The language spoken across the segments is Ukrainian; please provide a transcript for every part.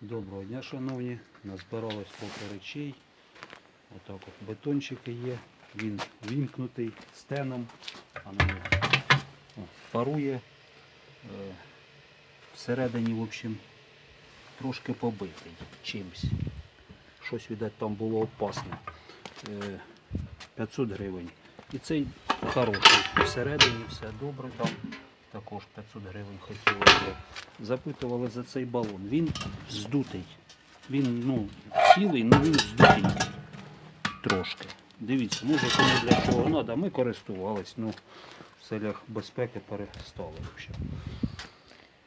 Доброго дня, шановні. Назбиралось трохи речей. Отак от бетончики є. Він вімкнутий стеном. А о, парує. Е, Всередині, в общем, трошки побитий чимсь. Щось, видать, там було опасне. Е, 500 гривень. І цей хороший. Всередині все добре там. Також 500 гривень хотіли. Запитували за цей балон. Він здутий. Він ну, цілий, але він здутий трошки. Дивіться, може кому для чого треба. Ми користувались, ну, в селях безпеки перестали. взагалі.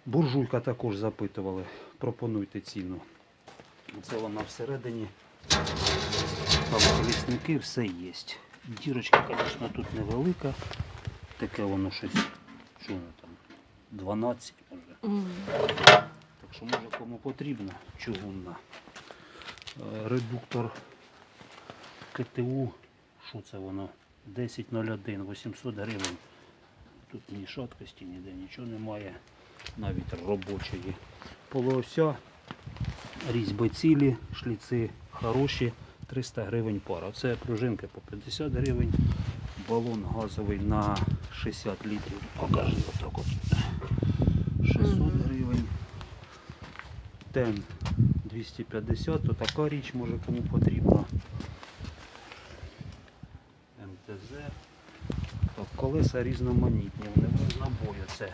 Буржуйка також запитували. Пропонуйте ціну. Це вона всередині. Там колісники все є. Дірочка, звісно, тут невелика. Таке воно щось. Що воно? 12 може. Так що може кому потрібно чугунна. Е, Редуктор КТУ. Що це воно? 1001, 800 гривень. Тут ні шаткості, ніде нічого немає. Навіть робочої. Полуося, різьби цілі, шліци хороші, 300 гривень пара. Це пружинки по 50 гривень. Балон газовий на 60 літрів. Покажи отак от. 600 гривень. Тен 250, то така річ може кому потрібна. МТЗ. Так, колеса різноманітні, вони в різнобою. Це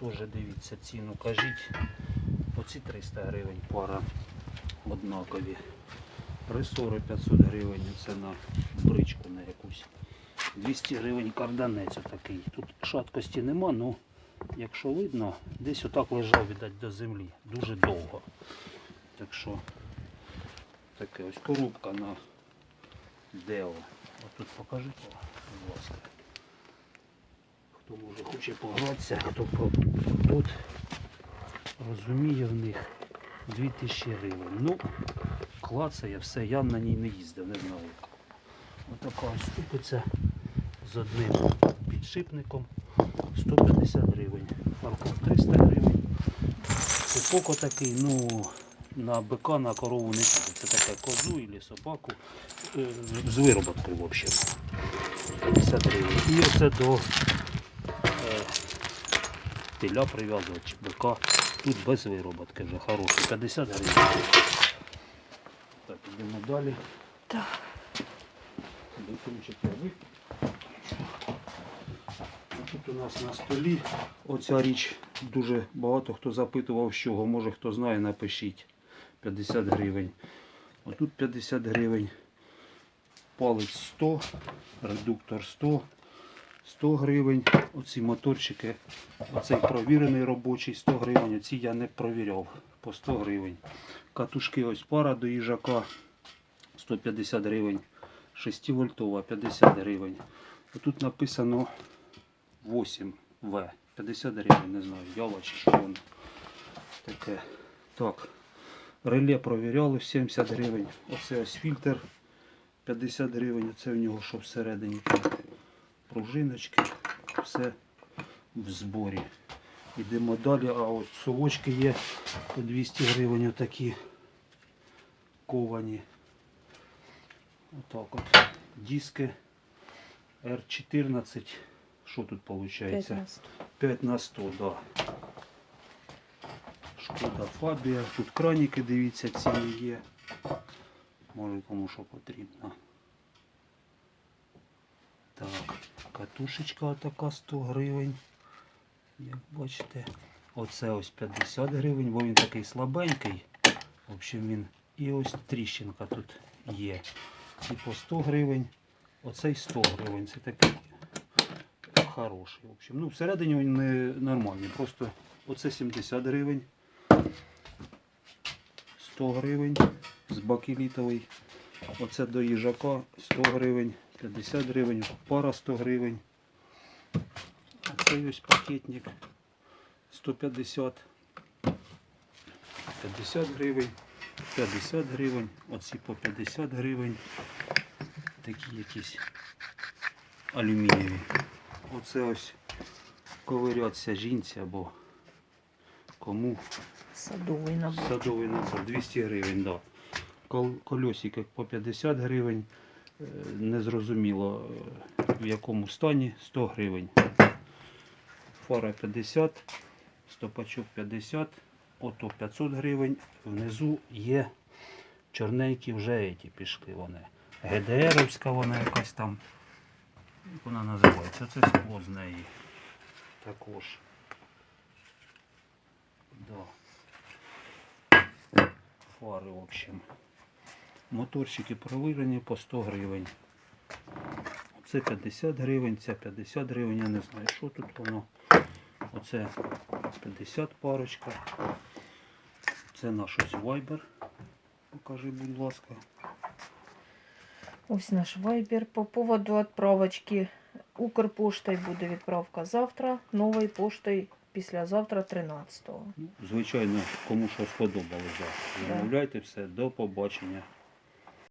теж дивіться ціну. Кажіть, оці 300 гривень пара однакові. Ресори 500 гривень, це на бричку на якусь. 200 гривень карданець отакий. Тут шаткості нема, ну якщо видно, десь отак лежав, віддать до землі. Дуже довго. Так що таке ось коробка на Део. А тут покажи, будь ласка. Хто може хоче погратися, хто тут розуміє в них 2000 гривень. Ну, клацає все, я на ній не їздив, не знаю. Отака ось ступиця з одним підшипником 150 гривень. Фаркоп 300 гривень. Цепок такий, ну, на бика, на корову не піде. Це таке козу і собаку. е, З вироботкою, в общем. 50 гривень. І оце до е, теля прив'язувати чи бика. Тут без вироботки вже хороший. 50 гривень. Так, йдемо далі. Так. Бетончик я. Тут у нас на столі оця річ дуже багато хто запитував, з чого. Може хто знає, напишіть. 50 гривень. Отут 50 гривень. Палець 100, редуктор 100, 100 гривень. Оці моторчики, оцей провірений робочий 100 гривень. Оці я не провіряв по 100 гривень. Катушки ось пара до їжака 150 гривень. 6 вольтова 50 гривень. Тут написано 8В. 50 гривень, не знаю, ява чи що воно таке. Так. Реле провіряли 70 гривень. Оце ось фільтр 50 гривень. Оце у нього що всередині пружиночки. Все в зборі. Йдемо далі, а от совочки є по 200 гривень отакі ковані. Отак от. Диски R14. Що тут виходить? 15. 5 на 100, да. Шкода Фабія. Тут краніки, дивіться, ціни є. Може кому що потрібно. Так, катушечка така 100 гривень. Як бачите. Оце ось 50 гривень, бо він такий слабенький. В общем, він. І ось тріщинка тут є. І по 100 гривень. Оцей 100 гривень. Це такий хороший. В общем, ну, всередині не нормальний. Просто оце 70 гривень. 100 гривень з бакелітовий. Оце до їжака 100 гривень, 50 гривень, пара 100 гривень. Оце ось пакетник 150. 50 гривень, 50 гривень, оці по 50 гривень. Такі якісь алюмінієві. Оце ось ковиряться жінці або кому Садовий набор. Садовий набор 200 гривень, да. Кол- Колесики по 50 гривень. Е, Незрозуміло в якому стані 100 гривень. Фара 50, стопачок 50, ото 500 гривень. Внизу є чорненькі вже еті пішли вони. ГДРівська вона якась там. Як вона називається? Це скло з неї. Також. Да. Фари, в общем. Моторчики провірені по 100 гривень. Це 50 гривень, це 50 гривень, я не знаю, що тут воно. Оце 50 парочка. Це наш ось Viber. Покажи, будь ласка. Ось наш вайбер. По поводу відправочки. Укрпоштою буде відправка завтра, новою поштою післязавтра 13-го. Ну, Звичайно, кому що сподобалося. Замовляйте все, до побачення.